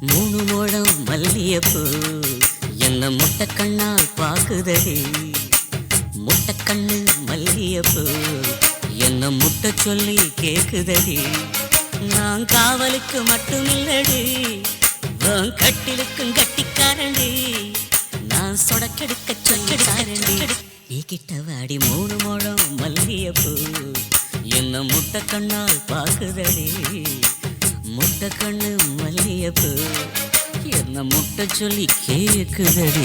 மூணு முழம் மல்லியப்பூ. என்ன முட்டை கண்ணால் பாக்குதடி. முட்டை கண்ணு மல்லியப்பூ. என்ன முட்டை சொல்லி கேக்குதடி. நான் காவலுக்கு மட்டுமில்லடி. கட்டிலுக்கும் கட்டிக்காரண்டி. நான் சொடக்கெடுக்க சொல்லி நீ கிட்ட வாடி மூணு முழம் மல்லியப்பூ. என்ன முட்டை கண்ணால் பாக்குதடி. முட்டை கண்ணு மல்லியப்பு என்ன முட்டை சொல்லி கேக்குதடி?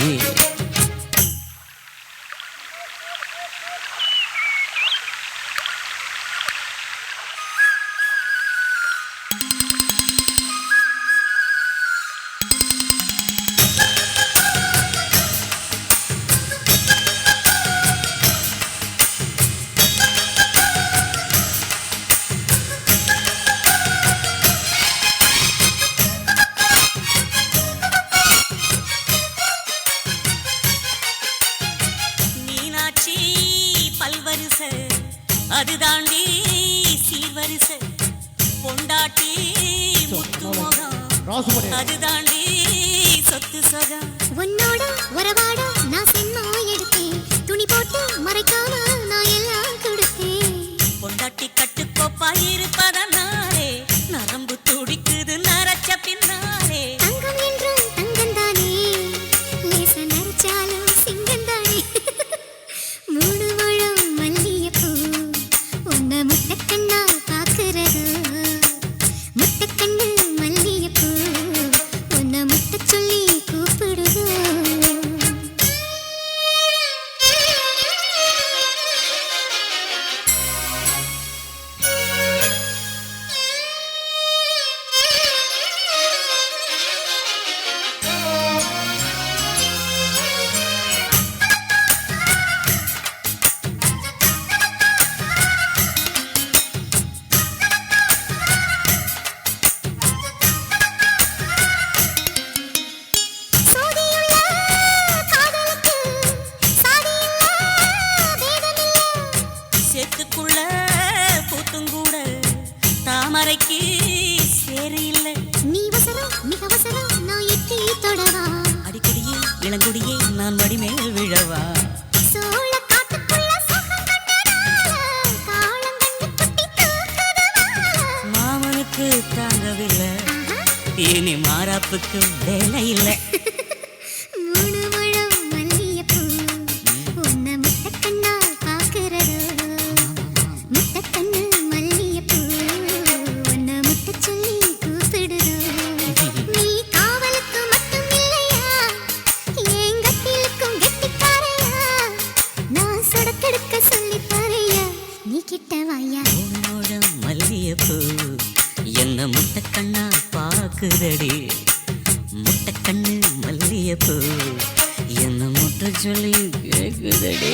பல்வரிச அது தாண்டி சீர்வரிச. பொண்டாட்டி முத்து முகம் அது தாண்டி சொத்து சகம் உன்னோட உறவாட நான் சென்மா எடுத்தேன் இளங்குடியே நான் மடிமேல் விழவா? மாமனுக்கு தாங்கவில்லை. இனி மாறாப்புக்கு வேலை இல்லை. நீ உன்னோட மல்லியப்பூ என்ன முட்டை கண்ணா பாக்குதடி. முட்டை கண்ணு மல்லியப்பூ என்ன முட்டை சொல்லி கேக்குதடி.